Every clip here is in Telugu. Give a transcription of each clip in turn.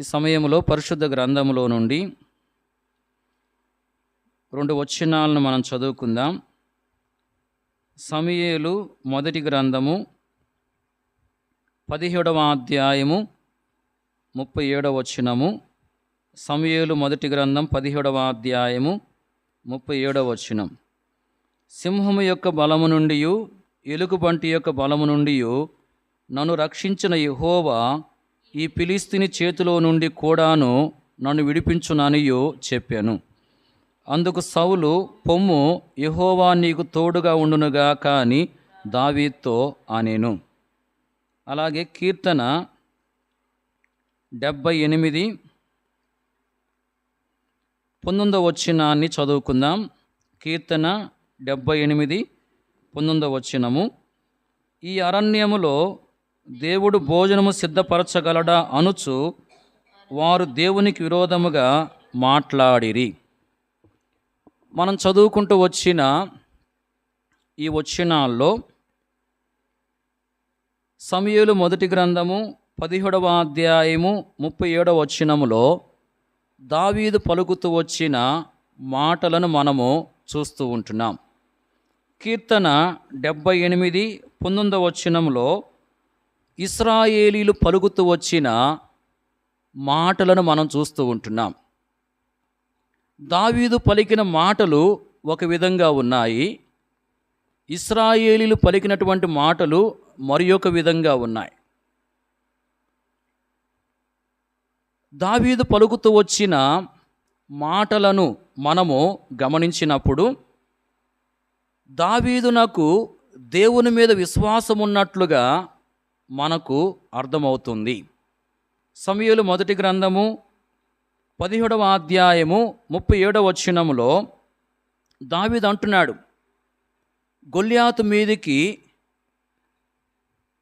ఈ సమయంలో పరిశుద్ధ గ్రంథములో నుండి రెండు వచనాలను మనం చదువుకుందాం. సమయేలు మొదటి గ్రంథము పదిహేడవ అధ్యాయము ముప్పై ఏడవ వచనము. సమయేలు మొదటి గ్రంథం పదిహేడవ అధ్యాయము ముప్పై ఏడవ వచనం. సింహము యొక్క బలము నుండి ఎలుగుబంటి యొక్క బలము నుండి నన్ను రక్షించిన యహోవా ఈ పిలిస్తిని చేతిలో నుండి కూడాను నన్ను విడిపించుననియో చెప్పాను. అందుకు సౌలు పొమ్ము యహోవా నీకు తోడుగా ఉండునుగా కానీ దావీతో అనేను అలాగే కీర్తన డెబ్భై ఎనిమిది పంతొమ్మిదవ వచ్చినాన్ని చదువుకుందాం. కీర్తన డెబ్భై ఎనిమిది పంతొమ్మిదవ వచ్చినము ఈ అరణ్యములో దేవుడు భోజనము సిద్ధపరచగలడా అనుచు వారు దేవునికి విరోధముగా మాట్లాడిరి. మనం చదువుకుంటూ వచ్చిన ఈ వచ్చినాల్లో సమయలు మొదటి గ్రంథము పదిహేడవ అధ్యాయము ముప్పై ఏడవ వచ్చినములో దావీదు పలుకుతూ వచ్చిన మాటలను మనము చూస్తూ ఉంటున్నాం. కీర్తన డెబ్భై ఎనిమిది పంతొమ్మిదవ వచ్చినంలో ఇస్రాయేలీలు పలుకుతూ వచ్చిన మాటలను మనం చూస్తూ ఉంటున్నాం. దావీదు పలికిన మాటలు ఒక విధంగా ఉన్నాయి. ఇస్రాయేలీలు పలికినటువంటి మాటలు మరి ఒక విధంగా ఉన్నాయి. దావీదు పలుకుతూ వచ్చిన మాటలను మనము గమనించినప్పుడు దావీదు నాకు దేవుని మీద విశ్వాసం ఉన్నట్లుగా మనకు అర్థమవుతుంది. సమయలు మొదటి గ్రంథము పదిహేడవ అధ్యాయము ముప్పై ఏడవ వచ్చినములో దావిద్ అంటున్నాడు గొల్యాతు మీదికి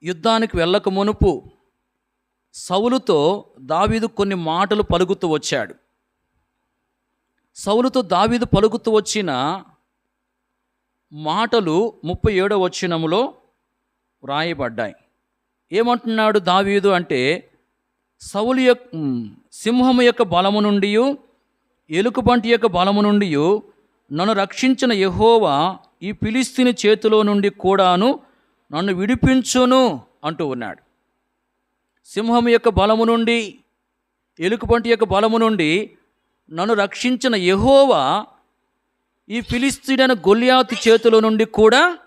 యుద్ధానికి వెళ్ళక మునుపు సౌలుతో దావీదు కొన్ని మాటలు పలుకుతూ వచ్చాడు. సౌలుతో దావీదు పలుకుతూ వచ్చిన మాటలు ముప్పై ఏడవ వచ్చినములో వ్రాయబడ్డాయి ఏమంటున్నాడు దావీదు అంటే సౌలు యొక్క సింహము యొక్క బలము నుండి ఎలుకబంటి యొక్క బలము నుండి నన్ను రక్షించిన యహోవా ఈ పిలిస్తిని చేతిలో నుండి కూడాను నన్ను విడిపించును అంటూ ఉన్నాడు. సింహము యొక్క బలము నుండి ఎలుకబంటి యొక్క బలము నుండి నన్ను రక్షించిన యహోవా ఈ ఫిలిస్తీడైన గొల్యాతు చేతుల నుండి కూడా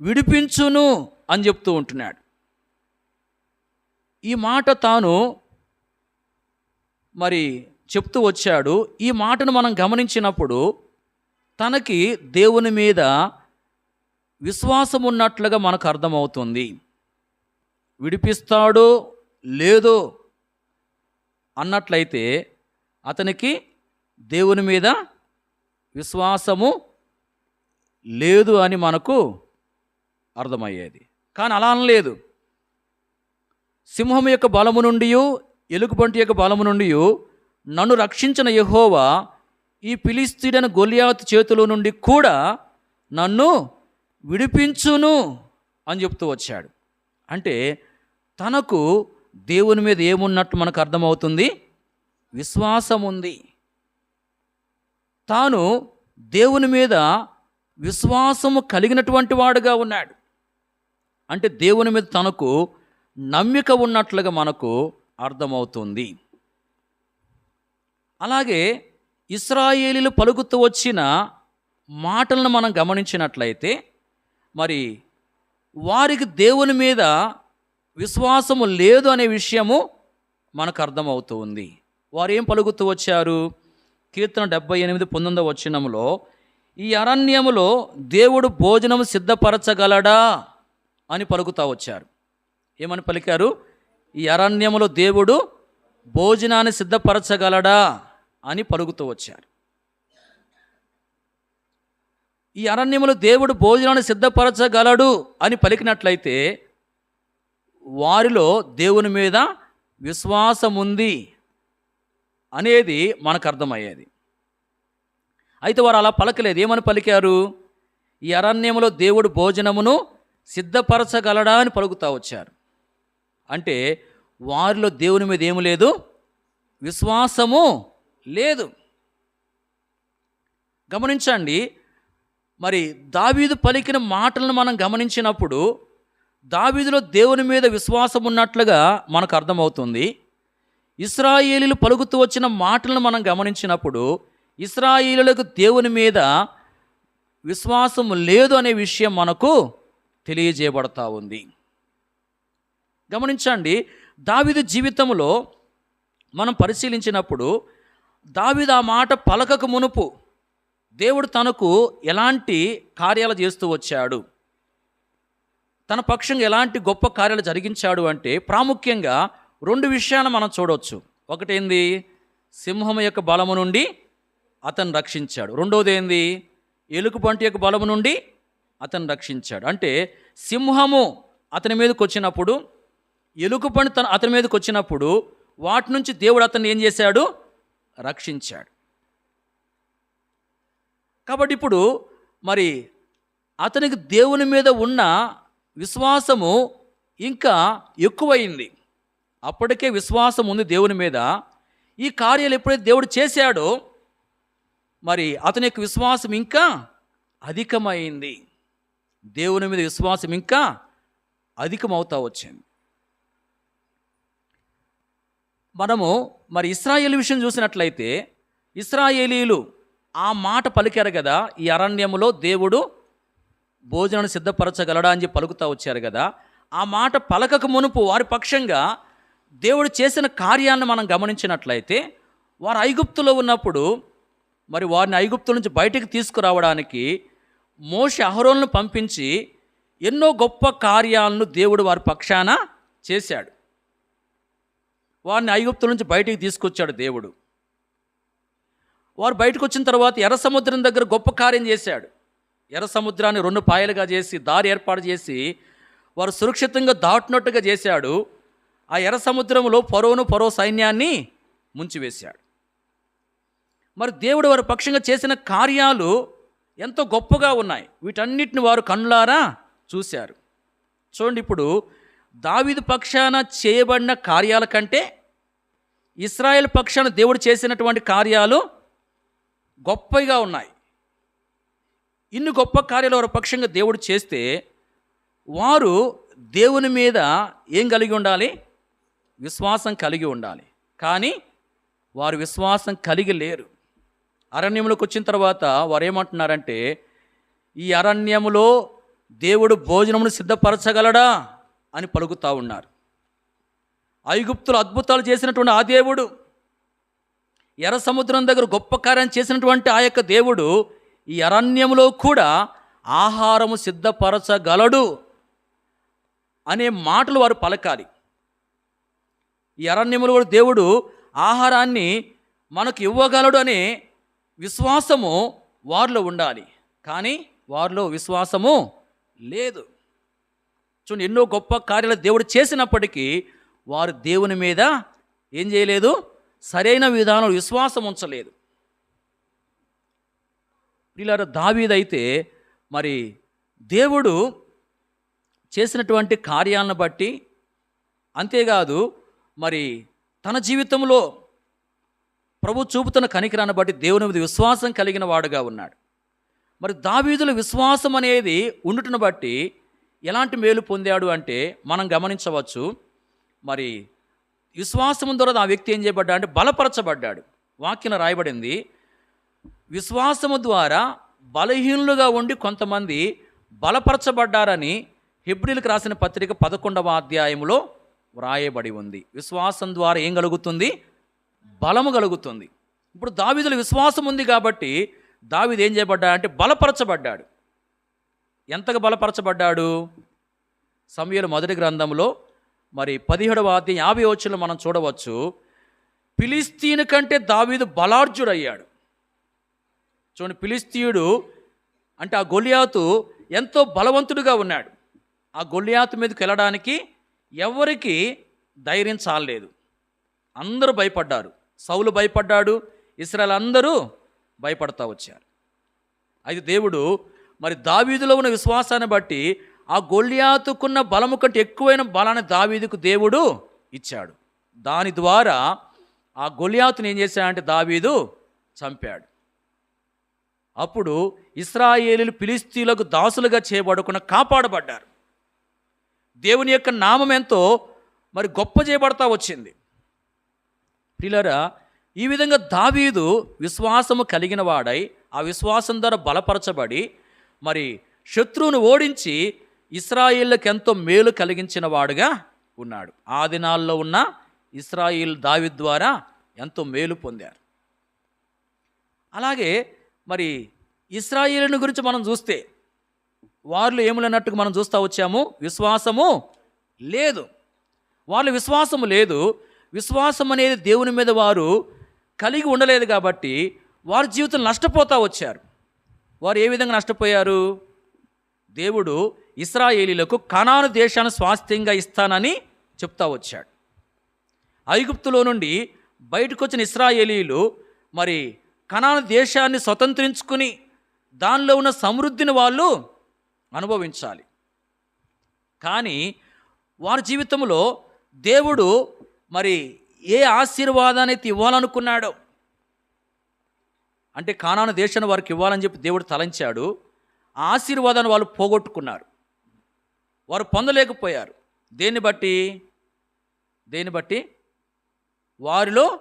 విడిపించును. అని చెప్తూ ఉంటున్నాడు. ఈ మాట తాను మరి చెప్తూ వచ్చాడు. ఈ మాటను మనం గమనించినప్పుడు తనకి దేవుని మీద విశ్వాసం ఉన్నట్లుగా మనకు అర్థమవుతుంది. విడిపిస్తాడో లేదో అన్నట్లయితే అతనికి దేవుని మీద విశ్వాసము లేదు అని మనకు అర్థమయ్యేది. కానీ అలా అనలేదు. సింహం యొక్క బలము నుండి ఎలుగుబంటి యొక్క బలము నుండి నన్ను రక్షించిన యహోవా ఈ పిలిస్తీడైన గొలియాత్ చేతిలో నుండి కూడా నన్ను విడిపించును అని చెప్తూ వచ్చాడు. అంటే తనకు దేవుని మీద ఏమున్నట్టు మనకు అర్థమవుతుంది? విశ్వాసం ఉంది. తాను దేవుని మీద విశ్వాసము కలిగినటువంటి వాడుగా ఉన్నాడు. అంటే దేవుని మీద తనకు నమ్మిక ఉన్నట్లుగా మనకు అర్థమవుతుంది. అలాగే ఇస్రాయేలీలు పలుకుతూ వచ్చిన మాటలను మనం గమనించినట్లయితే మరి వారికి దేవుని మీద విశ్వాసము లేదు అనే విషయము మనకు అర్థమవుతుంది. వారు ఏం పలుకుతూ వచ్చారు? కీర్తన డెబ్బై ఎనిమిది పంతొమ్మిదవ వచ్చినంలో ఈ అరణ్యములో దేవుడు భోజనం సిద్ధపరచగలడా? అని పలుకుతా వచ్చారు. ఏమని పలికారు? ఈ అరణ్యములో దేవుడు భోజనాన్ని సిద్ధపరచగలడా అని పలుకుతూ వచ్చారు. ఈ అరణ్యములో దేవుడు భోజనాన్ని సిద్ధపరచగలడు అని పలికినట్లయితే వారిలో దేవుని మీద విశ్వాసం ఉంది అనేది మనకు అర్థమయ్యేది అయితే వారు అలా పలకలేదు. ఏమని పలికారు? ఈ అరణ్యములో దేవుడు భోజనమును సిద్ధపరచగలడా అని పలుకుతా వచ్చారు. అంటే వారిలో దేవుని మీద ఏమి లేదు విశ్వాసము లేదు. గమనించండి మరి దావీదు పలికిన మాటలను మనం గమనించినప్పుడు దావీదులో దేవుని మీద విశ్వాసం ఉన్నట్లుగా మనకు అర్థమవుతుంది. ఇస్రాయేలీలు పలుకుతూ వచ్చిన మాటలను మనం గమనించినప్పుడు ఇస్రాయేలులకు దేవుని మీద విశ్వాసం లేదు అనే విషయం మనకు తెలియజేయబడతా ఉంది. గమనించండి దావిద జీవితంలో మనం పరిశీలించినప్పుడు దావిద ఆ మాట పలకకు మునుపు దేవుడు తనకు ఎలాంటి కార్యాలు చేస్తూ వచ్చాడు? తన పక్షంగా ఎలాంటి గొప్ప కార్యాలు జరిగించాడు అంటే ప్రాముఖ్యంగా రెండు విషయాలు మనం చూడవచ్చు ఒకటేంది? సింహం యొక్క బలము నుండి అతను రక్షించాడు. రెండోది ఏంది ఎలుగుబంటి యొక్క బలము నుండి అతను రక్షించాడు. అంటే సింహము అతని మీదకి వచ్చినప్పుడు ఎలుగుబంటి తన అతని మీదకి వచ్చినప్పుడు వాటి నుంచి దేవుడు అతన్ని ఏం చేశాడు? రక్షించాడు. కాబట్టి ఇప్పుడు మరి అతనికి దేవుని మీద ఉన్న విశ్వాసము ఇంకా ఎక్కువయింది అప్పటికే విశ్వాసం ఉంది దేవుని మీద. ఈ కార్యాలు ఎప్పుడైతే దేవుడు చేశాడో మరి అతని యొక్క విశ్వాసం ఇంకా అధికమైంది. దేవుని మీద విశ్వాసం ఇంకా అధికమవుతా వచ్చింది. మనము మరి ఇస్రాయేల్ విషయం చూసినట్లయితే ఇస్రాయేలీలు ఆ మాట పలికారు కదా ఈ అరణ్యములో దేవుడు భోజనాన్ని సిద్ధపరచగలడా అని చెప్పి పలుకుతా వచ్చారు కదా ఆ మాట పలకక మునుపు వారి పక్షంగా దేవుడు చేసిన కార్యాలను మనం గమనించినట్లయితే వారు ఐగుప్తులో ఉన్నప్పుడు మరి వారిని ఐగుప్తు నుంచి బయటకు తీసుకురావడానికి మోషి అహరోన్ను పంపించి ఎన్నో గొప్ప కార్యాలను దేవుడు వారి పక్షాన చేశాడు. వారిని ఐగుప్తుల నుంచి బయటికి తీసుకొచ్చాడు దేవుడు. వారు బయటకు వచ్చిన తర్వాత ఎర్ర సముద్రం దగ్గర గొప్ప కార్యం చేశాడు. ఎర్ర సముద్రాన్ని రెండు పాయలుగా చేసి దారి ఏర్పాటు చేసి వారు సురక్షితంగా దాటినట్టుగా చేశాడు. ఆ ఎర్ర సముద్రంలో పొరవును పొరవ సైన్యాన్ని ముంచివేశాడు. మరి దేవుడు వారి పక్షంగా చేసిన కార్యాలు ఎంతో గొప్పగా ఉన్నాయి. వీటన్నిటిని వారు కన్నులారా చూశారు. చూడండి ఇప్పుడు దావిదు పక్షాన చేయబడిన కార్యాల కంటే ఇస్రాయేల్ పక్షాన దేవుడు చేసినటువంటి కార్యాలు గొప్పగా ఉన్నాయి. ఇన్ని గొప్ప కార్యాలు వారి పక్షంగా దేవుడు చేస్తే వారు దేవుని మీద ఏం కలిగి ఉండాలి? విశ్వాసం కలిగి ఉండాలి. కానీ వారు విశ్వాసం కలిగి లేరు. అరణ్యంలోకి వచ్చిన తర్వాత వారు ఏమంటున్నారంటే ఈ అరణ్యములో దేవుడు భోజనమును సిద్ధపరచగలడా? అని పలుకుతా ఉన్నారు. ఐగుప్తులు అద్భుతాలు చేసినటువంటి ఆ దేవుడు ఎర్ర సముద్రం దగ్గర గొప్ప కార్యం చేసినటువంటి ఆ యొక్క దేవుడు ఈ అరణ్యంలో కూడా ఆహారము సిద్ధపరచగలడు అనే మాటలు వారు పలకాలి. ఈ అరణ్యములో కూడా దేవుడు ఆహారాన్ని మనకు ఇవ్వగలడు అనే విశ్వాసము వారిలో ఉండాలి. కానీ వారిలో విశ్వాసము లేదు. చూడండి ఎన్నో గొప్ప కార్యాలు దేవుడు చేసినప్పటికీ వారు దేవుని మీద ఏం చేయలేదు? సరైన విధానం విశ్వాసం ఉంచలేదు. ఇలా దావీదైతే మరి దేవుడు చేసినటువంటి కార్యాలను బట్టి అంతేకాదు మరి తన జీవితంలో ప్రభు చూపుతున్న కనికరాన్ని బట్టి దేవుని మీద విశ్వాసం కలిగిన వాడుగా ఉన్నాడు. మరి దావీదుల విశ్వాసం అనేది ఉండుటను బట్టి ఎలాంటి మేలు పొందాడు అంటే మనం గమనించవచ్చు. మరి విశ్వాసం ద్వారా ఆ వ్యక్తి ఏం చేయబడ్డా అంటే బలపరచబడ్డాడు. వాక్యం రాయబడింది. విశ్వాసము ద్వారా బలహీనులుగా ఉండి కొంతమంది బలపరచబడ్డారని హెబ్రిల్కి రాసిన పత్రిక పదకొండవ అధ్యాయంలో వ్రాయబడి ఉంది. విశ్వాసం ద్వారా ఏం కలుగుతుంది? బలము కలుగుతుంది. ఇప్పుడు దావీదుల విశ్వాసం ఉంది కాబట్టి దావీదు ఏం చేయబడ్డా అంటే బలపరచబడ్డాడు. ఎంతగా బలపరచబడ్డాడు? సమయలు మొదటి గ్రంథంలో మరి పదిహేడవ అధ్యాయం యాభై వచ్చిన మనం చూడవచ్చు. ఫిలిస్తీన్ కంటే దావీదు బలార్జుడయ్యాడు. చూడండి ఫిలిస్తీయుడు అంటే ఆ గొలియాతు ఎంతో బలవంతుడిగా ఉన్నాడు. ఆ గొలియాతు మీదకి వెళ్ళడానికి ఎవరికి ధైర్యం చాలలేదు. అందరూ భయపడ్డారు. సౌలు భయపడ్డాడు ఇస్రాయల్ అందరూ భయపడతా వచ్చారు. అయితే దేవుడు మరి దావీదులో ఉన్న విశ్వాసాన్ని బట్టి ఆ గొల్లియాతుకున్న బలము కంటే ఎక్కువైన బలాన్ని దావీదుకు దేవుడు ఇచ్చాడు. దాని ద్వారా ఆ గొలియాతుని ఏం చేశాడంటే దావీదు చంపాడు. అప్పుడు ఇస్రాయేలీలు పిలిస్తీలకు దాసులుగా చేయబడకుండా కాపాడబడ్డారు. దేవుని యొక్క నామం ఎంతో మరి గొప్ప చేయబడతా వచ్చింది. ప్రిలరా ఈ విధంగా దావీదు విశ్వాసము కలిగిన వాడై ఆ విశ్వాసం ద్వారా బలపరచబడి మరి శత్రువును ఓడించి ఇస్రాయిల్కి ఎంతో మేలు కలిగించిన వాడుగా ఉన్నాడు. ఆ దినాల్లో ఉన్న ఇస్రాయిల్ దావి ద్వారా ఎంతో మేలు పొందారు. అలాగే మరి ఇస్రాయిల్ని గురించి మనం చూస్తే వాళ్ళు ఏములన్నట్టుగా మనం చూస్తూ వచ్చాము? విశ్వాసము లేదు. వాళ్ళ విశ్వాసము లేదు. విశ్వాసం అనేది దేవుని మీద వారు కలిగి ఉండలేదు కాబట్టి వారి జీవితం నష్టపోతూ వచ్చారు. వారు ఏ విధంగా నష్టపోయారు? దేవుడు ఇస్రాయేలీలకు కనాను దేశాన్ని స్వాస్థ్యంగా ఇస్తానని చెప్తా వచ్చాడు. ఐగుప్తులో నుండి బయటకు వచ్చిన ఇస్రాయేలీలు మరి కనాను దేశాన్ని స్వతంత్రించుకుని దానిలో ఉన్న సమృద్ధిని వాళ్ళు అనుభవించాలి. కానీ వారి జీవితంలో దేవుడు మరి ఏ ఆశీర్వాదాన్ని అయితే ఇవ్వాలనుకున్నాడో? అంటే కానాను దేశాన్ని వారికి ఇవ్వాలని చెప్పి దేవుడు తలంచాడు. ఆ ఆశీర్వాదాన్ని వాళ్ళు పోగొట్టుకున్నారు. వారు పొందలేకపోయారు. దేన్ని బట్టి? దేన్ని బట్టి? వారిలో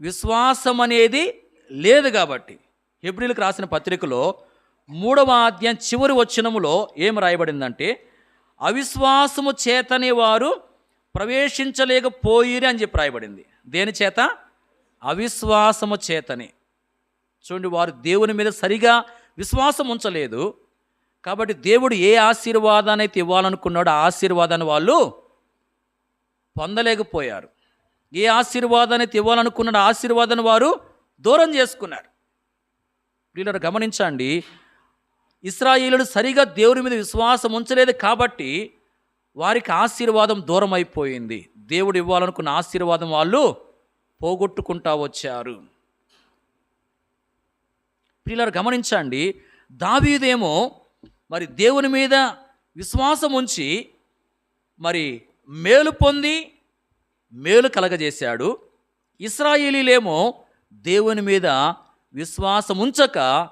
విశ్వాసం అనేది లేదు కాబట్టి. హెబ్రిల్కి రాసిన పత్రికలో మూడవ అధ్యాయం చివరి వచ్చినములో ఏం రాయబడిందంటే అవిశ్వాసము చేతనే వారు ప్రవేశించలేకపోయిరి అని చెప్పి రాయబడింది. దేని చేత? అవిశ్వాసము చేతనే. చూడండి వారు దేవుని మీద సరిగా విశ్వాసం ఉంచలేదు. కాబట్టి దేవుడు ఏ ఆశీర్వాదాన్ని అయితే ఇవ్వాలనుకున్నాడో ఆ ఆశీర్వాదాన్ని వాళ్ళు పొందలేకపోయారు. ఏ ఆశీర్వాదాన్ని అయితే ఇవ్వాలనుకున్నాడో ఆశీర్వాదాన్ని వారు దూరం చేసుకున్నారు. వీళ్ళని గమనించండి. ఇస్రాయేలుడు సరిగా దేవుని మీద విశ్వాసం ఉంచలేదు కాబట్టి వారికి ఆశీర్వాదం దూరం అయిపోయింది దేవుడు ఇవ్వాలనుకున్న ఆశీర్వాదం వాళ్ళు పోగొట్టుకుంటా వచ్చారు. పిల్లలు గమనించండి. దావీదేమో మరి దేవుని మీద విశ్వాసం ఉంచి మరి మేలు పొంది మేలు కలగజేశాడు. ఇస్రాయేలీలేమో దేవుని మీద విశ్వాసం ఉంచక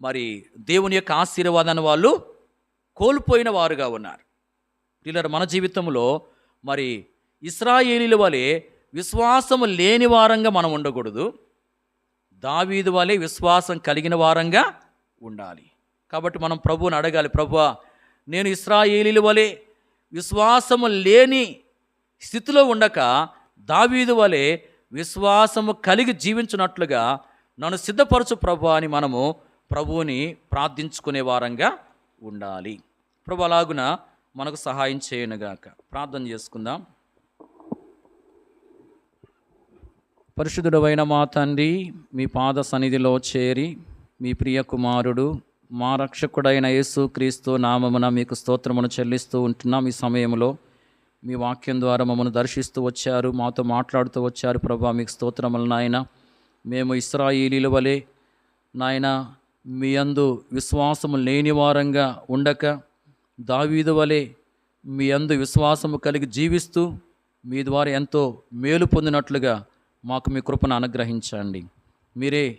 మరి దేవుని యొక్క ఆశీర్వాదాన్ని వాళ్ళు కోల్పోయిన వారుగా ఉన్నారు. ప్రియులారు మన జీవితంలో మరి ఇస్రాయేలీల వలె విశ్వాసము లేని వారంగా మనం ఉండకూడదు. దావీదు వలె విశ్వాసం కలిగిన వారంగా ఉండాలి. కాబట్టి మనం ప్రభువుని అడగాలి ప్రభు నేను ఇస్రాయేలీల వలె విశ్వాసము లేని స్థితిలో ఉండక దావీదు వలె విశ్వాసము కలిగి జీవించినట్లుగా నన్ను సిద్ధపరచు ప్రభు అని మనము ప్రభువుని ప్రార్థించుకునే వారంగా ఉండాలి. ప్రభు అలాగున మనకు సహాయం చేయనుగాక. ప్రార్థన చేసుకుందాం. పరిశుద్ధుడైన మా తండ్రి మీ పాద సన్నిధిలో చేరి మీ ప్రియ కుమారుడు మా రక్షకుడైన యేసు క్రీస్తు నామమున మీకు స్తోత్రమును చెల్లిస్తూ ఉంటున్నాం. ఈ సమయంలో మీ వాక్యం ద్వారా మమ్మల్ని దర్శిస్తూ వచ్చారు మాతో మాట్లాడుతూ వచ్చారు. ప్రభా మీకు స్తోత్రములు నాయన. మేము ఇస్రాయిలీల వలె నాయన మీ అందు విశ్వాసము లేని వారంగా ఉండక దావీదు వలె మీ అందు విశ్వాసము కలిగి జీవిస్తూ మీ ద్వారా ఎంతో మేలు పొందినట్లుగా మాకు మీ కృపను అనుగ్రహించండి. మీరే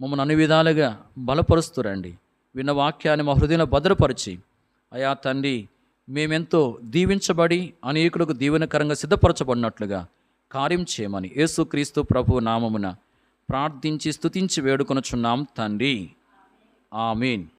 మమ్మల్ని అన్ని విధాలుగా బలపరుస్తురండి. విన్న వాక్యాన్ని మా హృదయంలో భద్రపరిచి అయా తండ్రి మేమెంతో దీవించబడి అనేకులకు దీవెనకరంగా సిద్ధపరచబడినట్లుగా కార్యం చేయమని యేసుక్రీస్తు ప్రభు నామమున ప్రార్థించి స్తుతించి వేడుకొనుచున్నాం తండ్రి. ఆమెన్.